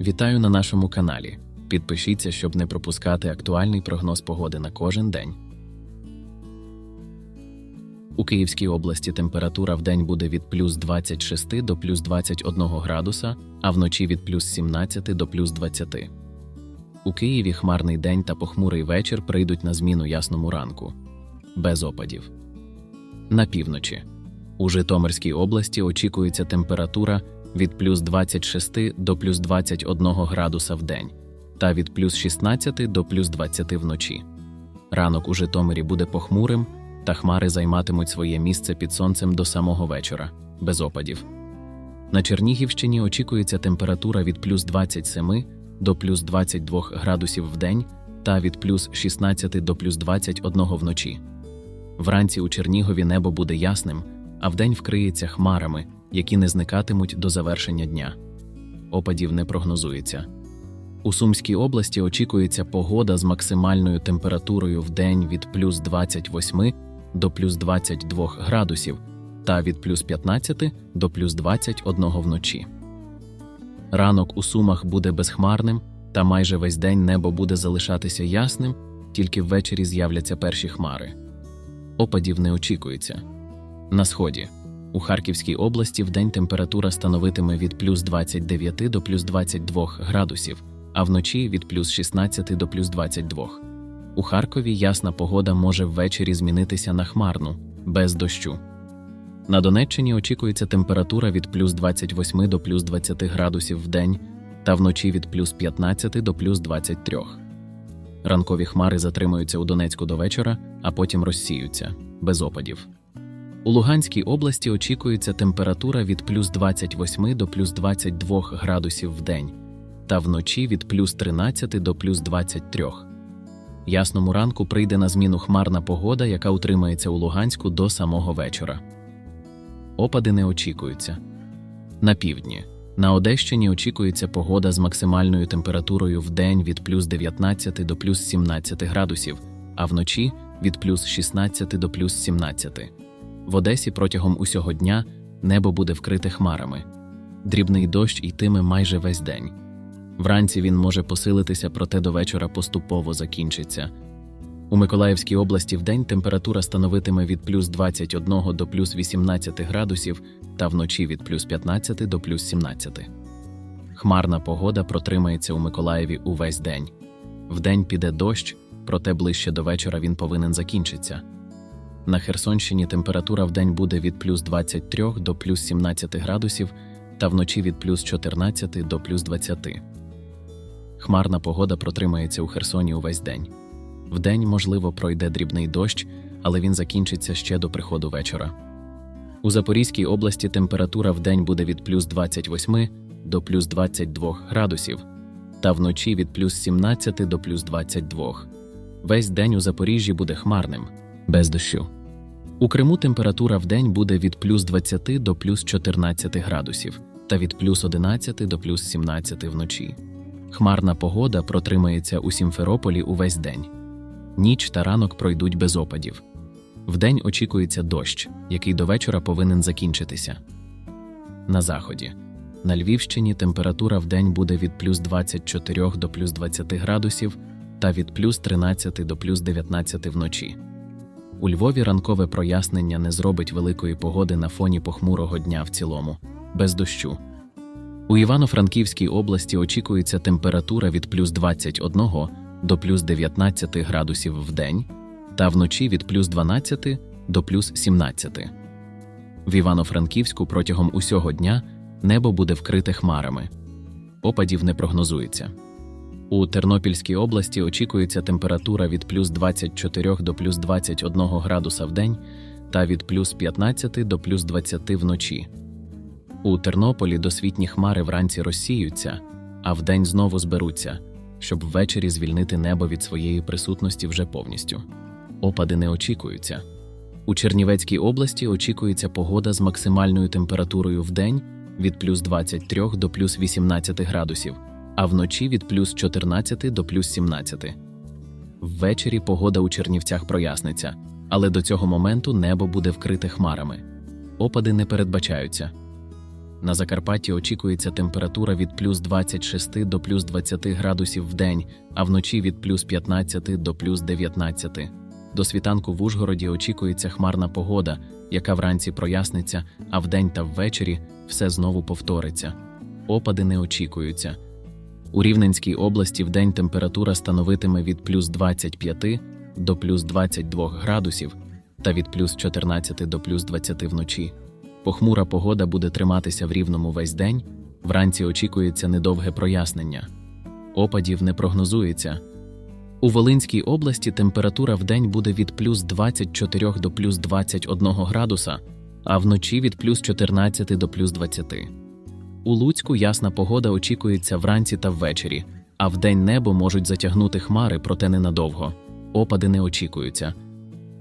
Вітаю на нашому каналі. Підпишіться, щоб не пропускати актуальний прогноз погоди на кожен день. У Київській області температура в день буде від плюс 26 до плюс 21 градуса, а вночі від плюс 17 до плюс 20. У Києві хмарний день та похмурий вечір прийдуть на зміну ясному ранку. Без опадів. На півночі. У Житомирській області очікується температура від плюс 26 до плюс 21 градуса в день та від плюс 16 до плюс 20 вночі. Ранок у Житомирі буде похмурим, та хмари займатимуть своє місце під сонцем до самого вечора, без опадів. На Чернігівщині очікується температура від плюс 27 до плюс 22 градусів в день та від плюс 16 до плюс 21 вночі. Вранці у Чернігові небо буде ясним, а вдень вкриється хмарами, які не зникатимуть до завершення дня. Опадів не прогнозується. У Сумській області очікується погода з максимальною температурою в день від плюс 28 до плюс 22 градусів та від плюс 15 до плюс 21 вночі. Ранок у Сумах буде безхмарним, та майже весь день небо буде залишатися ясним, тільки ввечері з'являться перші хмари. Опадів не очікується. На сході. У Харківській області вдень температура становитиме від плюс 29 до плюс 22 градусів, а вночі від плюс 16 до плюс 22. У Харкові ясна погода може ввечері змінитися на хмарну, без дощу. На Донеччині очікується температура від плюс 28 до плюс 20 градусів в день та вночі від плюс 15 до плюс 23. Ранкові хмари затримуються у Донецьку до вечора, а потім розсіються, без опадів. У Луганській області очікується температура від плюс 28 до плюс 22 градусів в день та вночі від плюс 13 до плюс 23. Ясному ранку прийде на зміну хмарна погода, яка утримається у Луганську до самого вечора. Опади не очікуються. На півдні. На Одещині очікується погода з максимальною температурою в день від плюс 19 до плюс 17 градусів, а вночі від плюс 16 до плюс 17. В Одесі протягом усього дня небо буде вкрите хмарами. Дрібний дощ йтиме майже весь день. Вранці він може посилитися, проте до вечора поступово закінчиться. У Миколаївській області вдень температура становитиме від плюс 21 до плюс 18 градусів та вночі від плюс 15 до плюс 17. Хмарна погода протримається у Миколаєві увесь день. Вдень піде дощ, проте ближче до вечора він повинен закінчитися. На Херсонщині температура вдень буде від плюс 23 до плюс 17 градусів та вночі від плюс 14 до плюс 20. Хмарна погода протримається у Херсоні увесь день. Вдень, можливо, пройде дрібний дощ, але він закінчиться ще до приходу вечора. У Запорізькій області температура вдень буде від плюс 28 до плюс 22 градусів, та вночі від плюс 17 до плюс 22. Весь день у Запоріжжі буде хмарним, без дощу. У Криму температура вдень буде від плюс 20 до плюс 14 градусів та від плюс 11 до плюс 17 вночі. Хмарна погода протримається у Сімферополі увесь день. Ніч та ранок пройдуть без опадів. Вдень очікується дощ, який до вечора повинен закінчитися. На заході. На Львівщині температура вдень буде від плюс 24 до плюс 20 градусів та від плюс 13 до плюс 19 вночі. У Львові ранкове прояснення не зробить великої погоди на фоні похмурого дня в цілому, без дощу. У Івано-Франківській області очікується температура від плюс 21 до плюс 19 градусів в день та вночі від плюс 12 до плюс 17. В Івано-Франківську протягом усього дня небо буде вкрите хмарами. Опадів не прогнозується. У Тернопільській області очікується температура від плюс 24 до плюс 21 градуса в день та від плюс 15 до плюс 20 вночі. У Тернополі досвітні хмари вранці розсіються, а вдень знову зберуться, щоб ввечері звільнити небо від своєї присутності вже повністю. Опади не очікуються. У Чернівецькій області очікується погода з максимальною температурою в день від плюс 23 до плюс 18 градусів, а вночі від плюс 14 до плюс 17. Ввечері погода у Чернівцях проясниться, але до цього моменту небо буде вкрите хмарами. Опади не передбачаються. На Закарпатті очікується температура від плюс 26 до плюс 20 градусів в день, а вночі від плюс 15 до плюс 19. До світанку в Ужгороді очікується хмарна погода, яка вранці проясниться, а вдень та ввечері все знову повториться. Опади не очікуються. У Рівненській області вдень температура становитиме від плюс 25 до плюс 22 градусів та від плюс 14 до плюс 20 вночі. Похмура погода буде триматися в рівному весь день, вранці очікується недовге прояснення. Опадів не прогнозується. У Волинській області температура в день буде від плюс 24 до плюс 21 градуса, а вночі від плюс 14 до плюс 20. У Луцьку ясна погода очікується вранці та ввечері, а вдень небо можуть затягнути хмари, проте ненадовго. Опади не очікуються.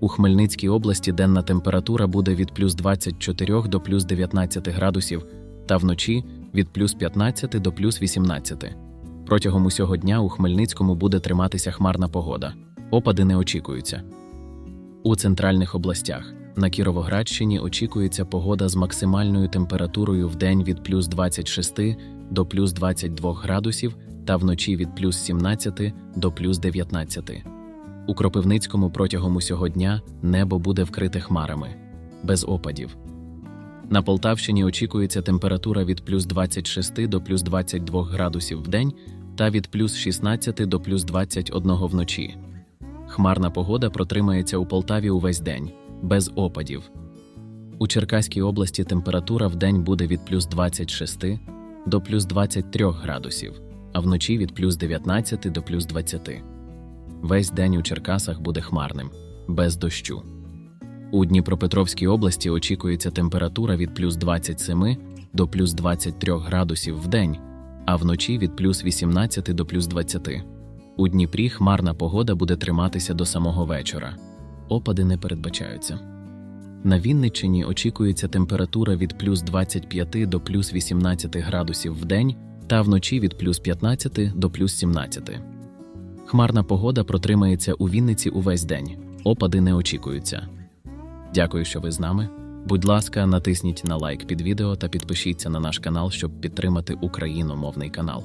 У Хмельницькій області денна температура буде від плюс 24 до плюс 19 градусів, та вночі від плюс 15 до плюс 18. Протягом усього дня у Хмельницькому буде триматися хмарна погода. Опади не очікуються. У центральних областях на Кіровоградщині очікується погода з максимальною температурою в день від плюс 26 до плюс 22 градусів та вночі від плюс 17 до плюс 19. У Кропивницькому протягом усього дня небо буде вкрите хмарами, без опадів. На Полтавщині очікується температура від плюс 26 до плюс 22 градусів в день та від плюс 16 до плюс 21 вночі. Хмарна погода протримається у Полтаві увесь день, без опадів. У Черкаській області температура в день буде від плюс 26 до плюс 23 градусів, а вночі від плюс 19 до плюс 20. Весь день у Черкасах буде хмарним, без дощу. У Дніпропетровській області очікується температура від плюс 27 до плюс 23 градусів в день, а вночі від плюс 18 до плюс 20. У Дніпрі хмарна погода буде триматися до самого вечора. Опади не передбачаються. На Вінниччині очікується температура від плюс 25 до плюс 18 градусів в день та вночі від плюс 15 до плюс 17. Хмарна погода протримається у Вінниці увесь день. Опади не очікуються. Дякую, що ви з нами. Будь ласка, натисніть на лайк під відео та підпишіться на наш канал, щоб підтримати україномовний канал.